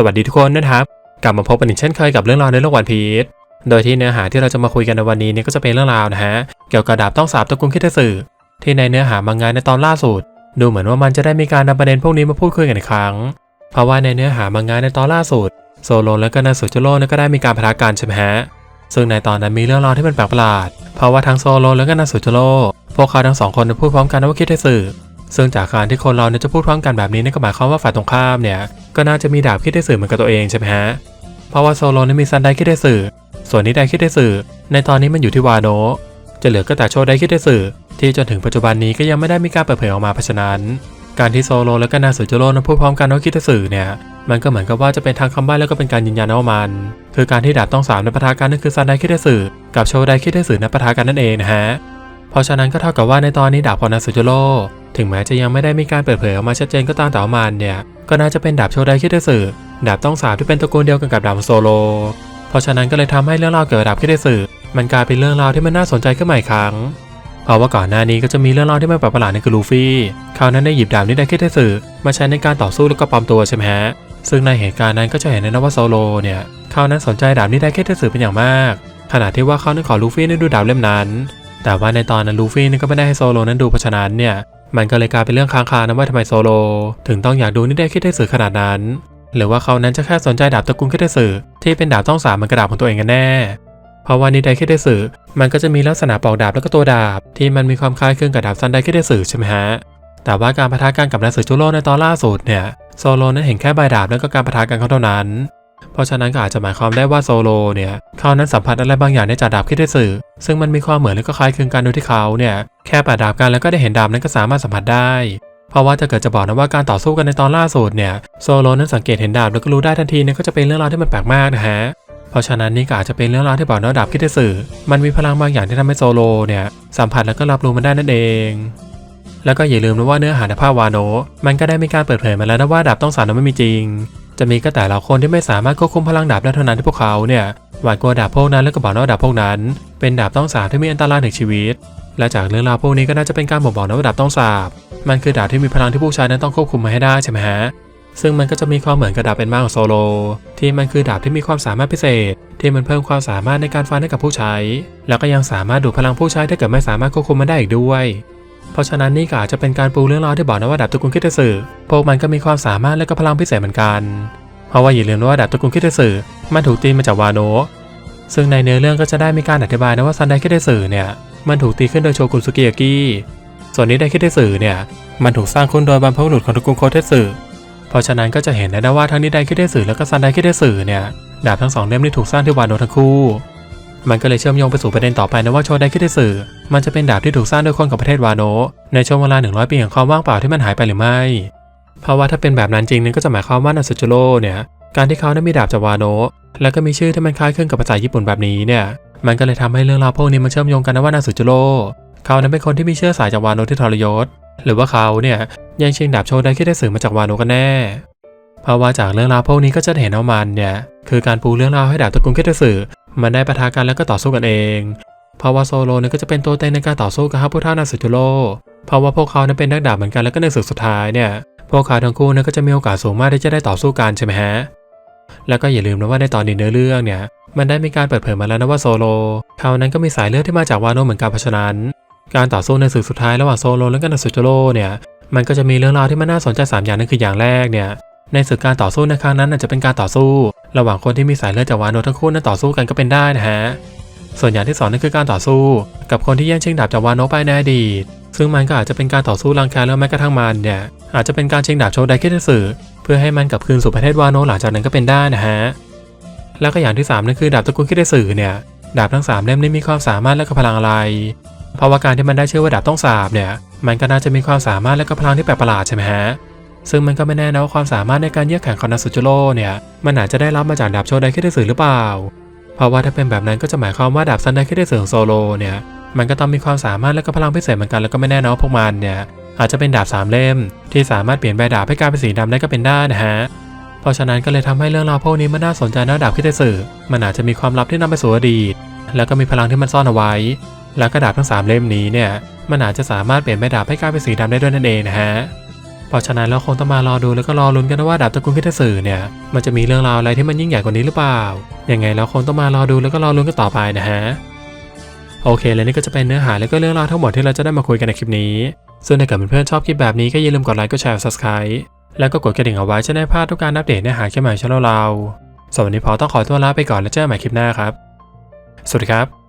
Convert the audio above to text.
สวัสดีทุกคนนะครับ กลับมาพบกันอีกเช่นเคยกับเรื่องราวในโลกวันพีชโดยที่เนื้อหาที่เราจะมาคุยกันในวันนี้เนี่ยก็จะเป็นเรื่องราวนะฮะเกี่ยวกับดาบต้องสาบตระกูลคิดสึที่ในเนื้อหามังงะในตอนล่าสุด ดูเหมือนว่ามันจะได้มีการนำประเด็นพวกนี้มาพูดคุยกันอีกครั้ง เพราะว่าในเนื้อหามังงะในตอนล่าสุดโซโลและก็นาสุจิโร่เนี่ยก็ได้มีการพทะกันใช่ไหมฮะซึ่งในตอนนั้นมีเรื่องราวที่มันแปลกประหลาดเพราะว่าทั้งโซโลและก็นาสุจิโร่พวกเขาทั้งสองคนพูดพร้อมกันว่าคิดสึ ซึ่งจากการที่คนเราเนี่ยจะพูดพร้อมกันแบบนี้เนี่ยก็หมายความว่าฝ่ายตรงข้ามเนี่ยก็น่าจะมีดาบคิดได้สื่อเหมือนกับตัวเองใช่ไหมฮะเพราะว่าโซโลนั้นมีซันได้คิดได้สื่อ ส่วนนิได้คิดได้สื่อ ในตอนนี้มันอยู่ที่วาโนจะเหลือก็แต่โชได้คิดได้สื่อ ที่จนถึงปัจจุบันนี้ก็ยังไม่ได้มีการเปิดเผยออกมาเพราะฉะนั้น การที่โซโลและก็นาสุจิโร่นั้นพูดพร้อมกันว่าคิดได้สื่อเนี่ยมันก็เหมือนกับว่าจะเป็นทางคำใบ้แล้วก็เป็นการยืนยันว่ามัน คือการที่ดาบต้องสามในปะทะกันนั่นคือซันไดคิดได้สื่อกับโชไดคิดได้สื่อในปะทะกันนั่นเองนะฮะเพราะฉะนั้นก็เท่ากับว่าในตอนนี้ดาบของนาสุจโร ถึงแม้จะยังไม่ได้มีการเปิดเผยออกมาชัดเจนก็ตามแต่ว่ามันเนี่ย ก็น่าจะเป็นดาบโชไดคิดได้สื่อดาบต้องสาบที่เป็นตระกูลเดียวกันกับดาบโซโล เพราะฉะนั้นก็เลยทำให้เรื่องราวเกี่ยวกับดาบคิดได้สื่อมันกลายเป็นเรื่องราวที่มันน่าสนใจขึ้นใหม่ครั้งเพราะว่าก่อนหน้านี้ก็จะมีเรื่องราวที่มันแปลกประหลาดนั่นคือลูฟี่เขาวนั้นได้หยิบดาบนี้ได้คิดได้สื่อมาใช้ในการต่อสู้แล้วก็ปลอมตัวใช่ไหมฮะซึ่งในเหตุการณ์นั้นก็จะเห็นนะว่าโซโลเนี่ยเขาวนั้นสนใจดาบนี้ได้คิดได้สื่อเป็นอย่างมาก ขณะที่ว่าเขานั้นขอลูฟี่นั้นดูดาบเล่มนั้น แต่ว่าในตอนนั้นลูฟี่นี่ก็ไม่ได้ให้โซโลนั้นดูเพราะฉะนั้นเนี่ย มันก็เลยกลายเป็นเรื่องค้างคานะว่าทำไมโซโล ถึงต้องอยากดูนี่ได้คิดได้สื่อขนาดนั้น หรือว่าเขานั้นจะแค่สนใจดาบตระกูลคิดได้สื่อที่เป็นดาบต้องสามมันกระดาบของตัวเองกันแน่เพราะว่านิไดคิดได้สื่อมันก็จะมีลักษณะปอกดาบแล้วก็ตัวดาบ ที่มันมีความคล้ายคลึงกับดาบซันไดคิดได้สื่อใช่ไหมฮะแต่ว่าการปะทะกันกับนักสืบจูโร่ในตอนล่าสุดเนี่ยโซโลนั้นเห็นแค่ใบดาบแล้วก็การปะทะกันเขาเท่านั้น ราะฉะนั้นก็อาจจะหมายความได้ว่าโซโลเนี่ยเขานั้นสัมผัสอะไรบางอย่างในจากดาบคิดได้สื่อ ซึ่งมันมีความเหมือนและก็คล้ายคลึงกันโดยที่เขาเนี่ยแค่ปะดาบกันแล้วก็ได้เห็นดาบนั้นก็สามารถสัมผัสได้ เพราะว่าถ้าเกิดจะบอกนะว่าการต่อสู้กันในตอนล่าสุดเนี่ยโซโลนั้นสังเกตเห็นดาบแล้วก็รู้ได้ทันทีเนี่ยก็จะเป็นเรื่องราวที่มันแปลกมากนะฮะเพราะฉะนั้นนี่ก็อาจจะเป็นเรื่องราวที่บอกนะดาบคิดได้สื่อ มันมีพลังบางอย่างที่ทำให้โซโลเนี่ยสัมผัสแล้วก็รับรู้มันได้นั่นเองแล้วก็อย่าลืมนะว่าเนื้อหาในภาพวาโนมันก็ได้มีการเปิดเผยมาแล้วนะว่าดาบต้องสารนั้นไม่มีจริง จะมีก็แต่ละคนที่ไม่สามารถควบคุมพลังดาบได้เท่านั้นที่พวกเขาเนี่ยหวาดกลัวดาบพวกนั้นแล้วก็บอกนะว่าดาบพวกนั้น เป็นดาบต้องสาบที่มีอันตรายถึงชีวิต และจากเรื่องราวพวกนี้ก็น่าจะเป็นการบ่งบอกนะว่าดาบต้องสาบ มันคือดาบที่มีพลังที่ผู้ใช้นั้นต้องควบคุมมาให้ได้ใช่ไหมฮะซึ่งมันก็จะมีความเหมือนกับดาบเป็นมาของโซโล ที่มันคือดาบที่มีความสามารถพิเศษ ที่มันเพิ่มความสามารถในการฟันให้กับผู้ใช้ แล้วก็ยังสามารถดูดพลังผู้ใช้ถ้าเกิดไม่สามารถควบคุมมันได้อีกด้วย เพราะฉะนั้นนี่ก็อาจจะเป็นการปูเรื่องราวที่บอกนะว่าดาบตระกูลคิดสึพวกมันก็มีความสามารถและก็พลังพิเศษเหมือนกัน เพราะว่าอย่าลืมว่าดาบตระกูลคิดสึมันถูกตีมาจากวาโนะซึ่งในเนื้อเรื่องก็จะได้มีการอธิบายนะว่าซันไดคิดสึเนี่ยมันถูกตีขึ้นโดยโชกุนสุกิยากิส่วนนี้ไดคิดสึเนี่ยมันถูกสร้างขึ้นโดยบรรพบุรุษของตระกูลโคเทสึเพราะฉะนั้นก็จะเห็นได้นะว่าทั้งนิไดคิดสึแล้วก็ซันไดคิดสึเนี่ยดาบทั้งสองเล่มนี้ถูกสร้างที่วาโนะทั้งคู่ มันก็เลยเชื่อมโยงไปสู่ประเด็นต่อไปนะว่าโชไดคิเดสึมันจะเป็นดาบที่ถูกสร้างโดยคนของประเทศวาโนะในช่วงเวลา 100 ปีแห่งความว่างเปล่าที่มันหายไปหรือไม่ เพราะว่าถ้าเป็นแบบนั้นจริงนั้นก็จะหมายความว่านาสุจิโร่เนี่ยการที่เขาได้มีดาบจากวาโนะแล้วก็มีชื่อที่มันคล้ายคลึงกับภาษาญี่ปุ่นแบบนี้เนี่ยมันก็เลยทำให้เรื่องราวพวกนี้มันเชื่อมโยงกันนะว่านาสุจิโร่เขานั้นเป็นคนที่มีเชื้อสายจากวาโนะที่ทรยศ หรือว่าเขาเนี่ยยังชิงดาบโชไดคิเดสึมาจากวาโนะกันแน่เพราะว่าจากเรื่องราวพวกนี้ก็จะเห็นว่ามันเนี่ยคือการปูเรื่องราวให้ดาบตระกูลคิดสึ มันได้ปะทะกันแล้วก็ต่อสู้กันเองเพราะว่าโซโลเนี่ยก็จะเป็นตัวเต็งในการต่อสู้กับฮาพุท่านาสุจิโร่เพราะว่าพวกเขาเนั้นเป็นนักดาบเหมือนกันแล้วก็ในศึกสุดท้ายเนี่ยพวกเขาทั้งคู่เนี่ยก็จะมีโอกาสสูงมากที่จะได้ต่อสู้กันใช่ไหมฮะแล้วก็อย่าลืมนะว่าในตอนนี้เนื้อเรื่องเนี่ยมันได้มีการเปิดเผยมาแล้วนะว่าโซโลเขานั้นก็มีสายเลือดที่มาจากวาโนเหมือนกันเพราะฉะนั้น การต่อสู้ในศึกสุดท้ายระหว่างโซโลและก็นาสุจิโร่เนี่ยมันก็จะมีเรื่องราวที่มันน่าสนใจสามอย่างนั่นคืออย่างแรกเนี่ยในศึกการต่อสู้ในครั้งนั้นอาจจะเป็นการต่อสู้ ระหว่างคนที่มีสายเลือดจากวาโนทั้งคู่นั้นต่อสู้กันก็เป็นได้นะฮะ ส่วนอย่างที่สองนั่นคือการต่อสู้ กับคนที่แย่งชิงดาบจากวาโนไปในอดีต ซึ่งมันก็อาจจะเป็นการต่อสู้รังแคแล้วแม้กระทั่งมันเนี่ยอาจจะเป็นการชิงดาบโชไดคิดสึเพื่อให้มันกลับคืนสู่ประเทศวาโนหลังจากนั้นก็เป็นได้นะฮะ แล้วก็อย่างที่สามนั่นคือดาบตระกูลคิดสึเนี่ยดาบทั้งสามเล่มนี้มีความสามารถและก็พลังอะไร เพราะว่าการที่มันได้ชื่อว่าดาบต้องสาบเนี่ย มันก็น่าจะมีความสามารถและก็พลังที่แปลกประหลาดใช่ไหมฮะ ซึ่งมันก็ไม่แน่นะว่าความสามารถในการเยือกแข็งของนาสุจิโร่เนี่ยมันอาจจะได้รับมาจากดาบโชไดคิเดสึหรือเปล่า เพราะว่าถ้าเป็นแบบนั้นก็จะหมายความว่าดาบซันไดคิเดสึของโซโลเนี่ยมันก็ต้องมีความสามารถและก็พลังพิเศษเหมือนกันแล้วก็ไม่แน่นะว่าพวกมันเนี่ยอาจจะเป็นดาบสามเล่ม ที่สามารถเปลี่ยนใบดาบให้กลายเป็นสีดำได้ก็เป็นได้นะฮะเพราะฉะนั้นก็เลยทำให้เรื่องราวพวกนี้มันน่าสนใจนะดาบคิเดสึมันอาจจะมีความลับที่นำไปสู่อดีตแล้วก็มีพลังที่มันซ่อนเอาไว้ แล้วก็ดาบทั้งสามเล่มนี้เนี่ยมันอาจจะสามารถเปลี่ยนใบดาบให้กลายเป็นสีดำได้ด้วยนั่นเองนะฮะ เพราะฉะนั้นเราคงต้องมารอดูแล้วก็รอลุ้นกันว่าดาบตระกูลคิดสื่อเนี่ยมันจะมีเรื่องราวอะไรที่มันยิ่งใหญ่กว่านี้หรือเปล่ายังไงเราคงต้องมารอดูแล้วก็รอลุ้นกันต่อไปนะฮะโอเค และนี่ก็จะเป็นเนื้อหาและก็เรื่องราวทั้งหมดที่เราจะได้มาคุยกันในคลิปนี้ ซึ่งถ้าเกิดเพื่อนๆชอบคลิปแบบนี้ก็อย่าลืมกดไลค์กดแชร์ subscribe แล้วก็กดกระดิ่งเอาไว้จะได้พลาดทุกการอัปเดตเนื้อหาคลิปใหม่ช่องเราสำหรับวันนี้พอต้องขอตัวลาไปก่อนแล้วเจอกันใหม่คลิปหน้าครับ สวัสดีครับ